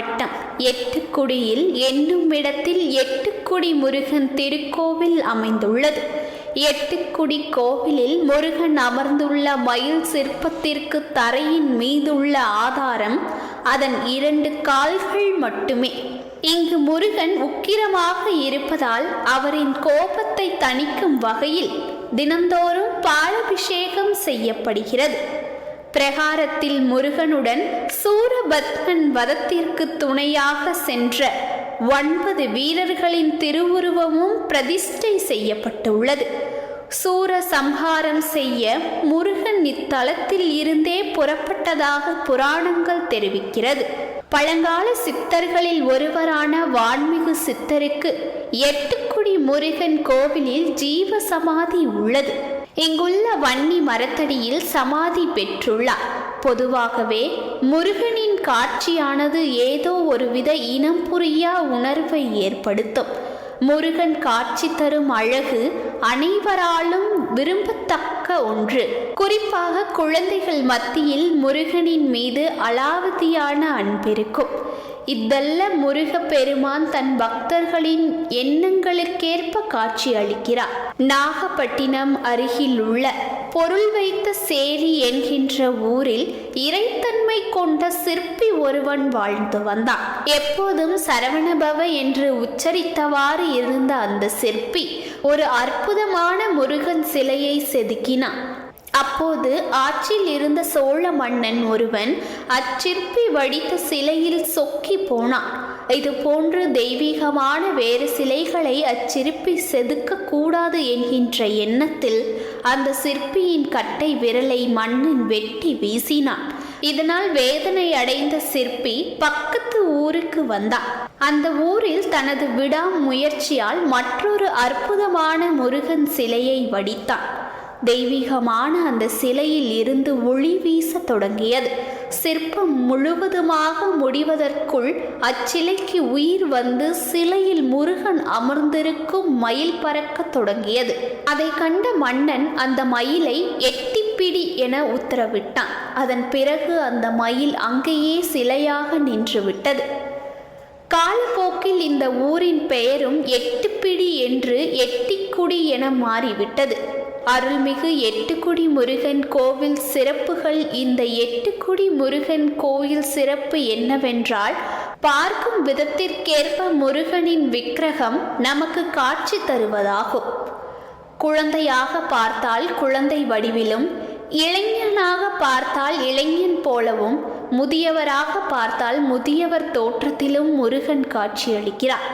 மாவட்டம் எட்டுக்குடியில் என்னும் இடத்தில் எட்டுக்குடி முருகன் திருக்கோவில் அமைந்துள்ளது. எட்டுக்குடி கோவிலில் முருகன் அமர்ந்துள்ள மயில் சிற்பத்திற்கு தரையின் மீதுள்ள ஆதாரம் அதன் இரண்டு கால்கள் மட்டுமே. இங்கு முருகன் உக்கிரமாக இருப்பதால் அவரின் கோபத்தை தணிக்கும் வகையில் தினந்தோறும் பாலபிஷேகம் செய்யப்படுகிறது. பிரகாரத்தில் முருகனுடன் சூரபத்மன் வதத்திற்கு துணையாக சென்ற ஒன்பது வீரர்களின் திருவுருவமும் பிரதிஷ்டை செய்யப்பட்டுள்ளது. சூர சம்ஹாரம் செய்ய முருகன் இத்தலத்தில் இருந்தே புறப்பட்டதாக புராணங்கள் தெரிவிக்கிறது. பழங்கால சித்தர்களில் ஒருவரான வான்மிகு சித்தருக்கு எட்டுக்குடி முருகன் கோவிலில் ஜீவ சமாதி உள்ளது. இங்குள்ள வன்னி மரத்தடியில் சமாதி பெற்றுள்ளார். பொதுவாகவே முருகனின் காட்சியானது ஏதோ ஒருவித இனம் புரியா உணர்வை ஏற்படுத்தும். முருகன் காட்சி தரும் அழகு அனைவராலும் விரும்பத்தக்க ஒன்று. குறிப்பாக குழந்தைகள் மத்தியில் முருகனின் மீது அலாவதியான அன்பிருக்கும் இதல்ல முருக பெருமான் தன் பக்தர்களின் எண்ணங்களுக்கேற்ப காட்சி அளிக்கிறார். நாகப்பட்டினம் அருகில் உள்ள பொருள் வைத்த சேரி என்கின்ற ஊரில் இறைத்தன்மை கொண்ட சிற்பி ஒருவன் வாழ்ந்து வந்தான். எப்போதும் சரவணபவ என்று உச்சரித்தவாறு இருந்த அந்த சிற்பி ஒரு அற்புதமான முருகன் சிலையை செதுக்கினான். அப்போது ஆட்சியில் இருந்த சோழ மன்னன் ஒருவன் அச்சிற்பி வடித்த சிலையில் சொக்கி போனான். இது போன்று தெய்வீகமான வேறு சிலைகளை அச்சிற்பி செதுக்க கூடாது என்கின்ற எண்ணத்தில் அந்த சிற்பியின் கட்டை விரலை மன்னன் வெட்டி வீசினான். இதனால் வேதனை அடைந்த சிற்பி பக்கத்து ஊருக்கு வந்தான். அந்த ஊரில் தனது விடாமுயற்சியால் மற்றொரு அற்புதமான முருகன் சிலையை வடித்தான். தெய்வீகமான அந்த சிலையில் இருந்து ஒளி வீச தொடங்கியது. சிற்பம் முழுவதுமாக முடிவதற்குள் அச்சிலைக்கு உயிர் வந்து சிலையில் முருகன் அமர்ந்திருக்கும் மயில் பறக்க தொடங்கியது. அதை கண்ட மன்னன் அந்த மயிலை எட்டிப்பிடி என உத்தரவிட்டான். அதன் பிறகு அந்த மயில் அங்கேயே சிலையாக நின்றுவிட்டது காலப்போக்கில் இந்த ஊரின் பெயரும் எட்டுப்பிடி என்று எட்டிக்குடி என மாறிவிட்டது. அருள்மிகு எட்டுக்குடி முருகன் கோவில் சிறப்புகள். இந்த எட்டுக்குடி முருகன் கோயில் சிறப்பு என்னவென்றால் பார்க்கும் விதத்திற்கேற்ப முருகனின் விக்கிரகம் நமக்கு காட்சி தருவதாகும். குழந்தையாக பார்த்தால் குழந்தை வடிவிலும் இளைஞனாக பார்த்தால் இளைஞன் போலவும் முதியவராக பார்த்தால் முதியவர் தோற்றத்திலும் முருகன் காட்சியளிக்கிறார்.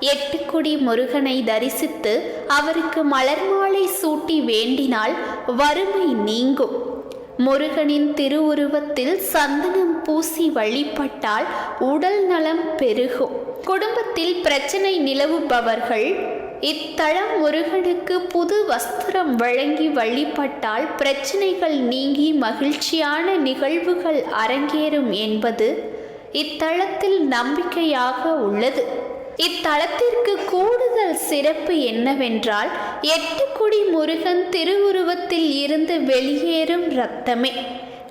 எட்டுக்குடி முருகனை தரிசித்து அவருக்கு மலர் மாலை சூட்டி வேண்டினால் வறுமை நீங்கும். முருகனின் திருவுருவத்தில் சந்தனம் பூசி வழிபட்டால் உடல் நலம் பெருகும். குடும்பத்தில் பிரச்சனை நிலவுபவர்கள் இத்தலம் முருகனுக்கு புது வஸ்திரம் வழங்கி வழிபட்டால் பிரச்சனைகள் நீங்கி மகிழ்ச்சியான நிகழ்வுகள் அரங்கேறும் என்பது இத்தலத்தில் நம்பிக்கையாக உள்ளது. இத்தலத்திற்கு கூடுதல் சிறப்பு என்னவென்றால் எட்டுக்குடி முருகன் திருவுருவத்தில் இருந்து வெளியேறும் ரத்தமே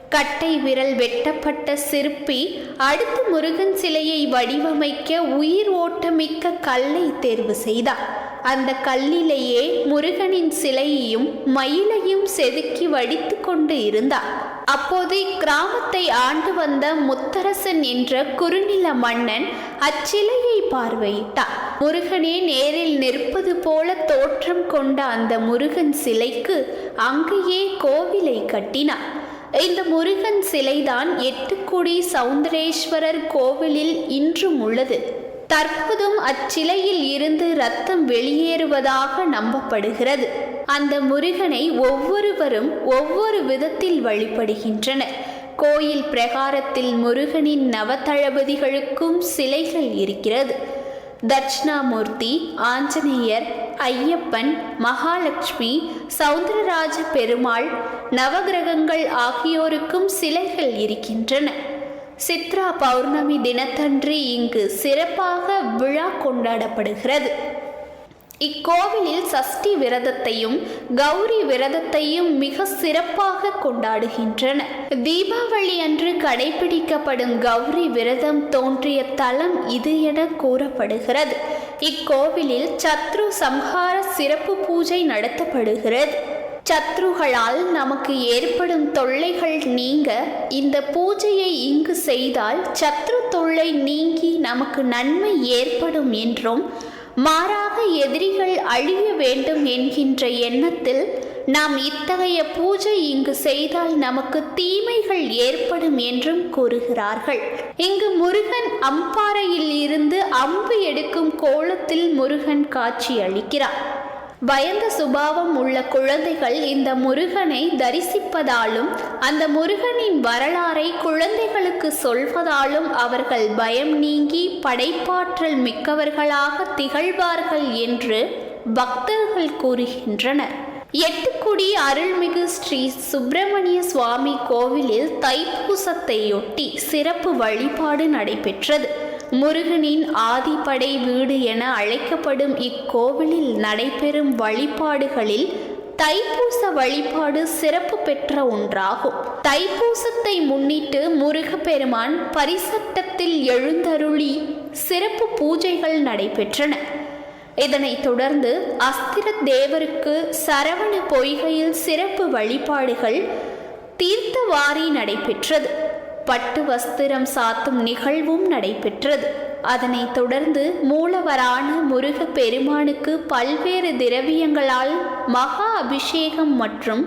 கட்டை விரல் வெட்டப்பட்ட சிற்பி அடுத்து முருகன் சிலையை வடிவமைக்க உயிர் ஓட்டமிக்க கல்லை தேர்வு செய்தார். அந்த கல்லிலேயே முருகனின் சிலையையும் மயிலையும் செதுக்கி வடித்து கொண்டு இருந்தார். அப்போது கிராமத்தை ஆண்டு வந்த முத்தரசன் என்ற குறுநில மன்னன் அச்சிலையை பார்வையிட்டார் முருகனே நேரில் நிற்பது போல தோற்றம் கொண்ட அந்த முருகன் சிலைக்கு அங்கேயே கோவிலை கட்டினார். இந்த முருகன் சிலைதான் எட்டுக்குடி சவுந்தரேஸ்வரர் கோவிலில் இன்றும் உள்ளது. தற்போதும் அச்சிலையில் இருந்து ரத்தம் வெளியேறுவதாக நம்பப்படுகிறது. அந்த முருகனை ஒவ்வொருவரும் ஒவ்வொரு விதத்தில் வழிபடுகின்றனர். கோயில் பிரகாரத்தில் முருகனின் நவதளபதிகளுக்கும் சிலைகள் இருக்கிறது. தட்சிணாமூர்த்தி ஆஞ்சநேயர் ஐயப்பன் மகாலட்சுமி சௌந்தரராஜ பெருமாள் நவகிரகங்கள் ஆகியோருக்கும் சிலைகள் இருக்கின்றன. சித்ரா பௌர்ணமி தினத்தன்று இங்கு சிறப்பாக விழா கொண்டாடப்படுகிறது. இக்கோவிலில் சஷ்டி விரதத்தையும் கௌரி விரதத்தையும் மிக சிறப்பாக கொண்டாடுகின்றனர் தீபாவளி அன்று கடைபிடிக்கப்படும் கௌரி விரதம் தோன்றிய தலம் இது என கூறப்படுகிறது. இக்கோவிலில் சத்ரு சம்ஹார சிறப்பு பூஜை நடத்தப்படுகிறது. சத்ருகளால் நமக்கு ஏற்படும் தொல்லைகள் நீங்க இந்த பூஜையை இங்கு செய்தால் சத்ரு தொல்லை நீங்கி நமக்கு நன்மை ஏற்படும் என்றும் மாறாக எதிரிகள் அழிய வேண்டும் என்கின்ற எண்ணத்தில் நாம் இத்தகைய பூஜை இங்கு செய்தால் நமக்கு தீமைகள் ஏற்படும் என்றும் கூறுகிறார்கள். இங்கு முருகன் அம்பாறையில் இருந்து அம்பு எடுக்கும் கோலத்தில் முருகன் காட்சி அளிக்கிறார். பயந்த சுபாவம் உள்ள குழந்தைகள் இந்த முருகனை தரிசிப்பதாலும் அந்த முருகனின் வரலாறை குழந்தைகளுக்கு சொல்வதாலும் அவர்கள் பயம் நீங்கி படைப்பாற்றல் மிக்கவர்களாக திகழ்வார்கள் என்று பக்தர்கள் கூறுகின்றனர். எட்டுக்குடி அருள்மிகு ஸ்ரீ சுப்பிரமணிய சுவாமி கோவிலில் தைப்பூசத்தையொட்டி சிறப்பு வழிபாடு நடைபெற்றது. முருகனின் ஆதிப்படை வீடு என அழைக்கப்படும் இக்கோவிலில் நடைபெறும் வழிபாடுகளில் தைப்பூச வழிபாடு சிறப்பு பெற்ற ஒன்றாகும். தைப்பூசத்தை முன்னிட்டு முருகப்பெருமான் பரிசட்டத்தில் எழுந்தருளி சிறப்பு பூஜைகள் நடைபெற்றன. இதனைத் தொடர்ந்து அஸ்திர தேவருக்கு சரவண பொய்கையில் சிறப்பு வழிபாடுகள் தீர்த்தவாரி நடைபெற்றது. பட்டு வஸ்திரம் சாத்தும் நிகழ்வும் நடைபெற்றது. அதனைத் தொடர்ந்து மூலவரான முருக பெருமானுக்கு பல்வேறு திரவியங்களால் மகா அபிஷேகம் மற்றும்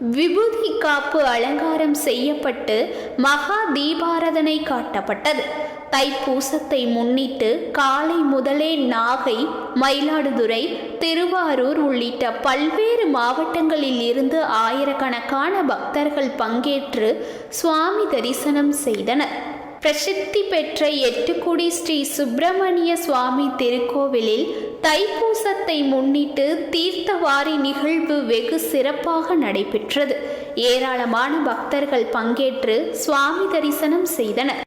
விபூதி காப்பு அலங்காரம் செய்யப்பட்டு மகா தீபாரதனை காட்டப்பட்டது. தைப்பூசத்தை முன்னிட்டு காலை முதலே நாகை மயிலாடுதுறை திருவாரூர் உள்ளிட்ட பல்வேறு மாவட்டங்களில் இருந்து ஆயிரக்கணக்கான பக்தர்கள் பங்கேற்று சுவாமி தரிசனம் செய்தனர். பிரசித்தி பெற்ற எட்டுக்குடி ஸ்ரீ சுப்பிரமணிய சுவாமி திருக்கோவிலில் தைப்பூசத்தை முன்னிட்டு தீர்த்தவாரி நிகழ்வு வெகு சிறப்பாக நடைபெற்றது. ஏராளமான பக்தர்கள் பங்கேற்று சுவாமி தரிசனம் செய்தனர்.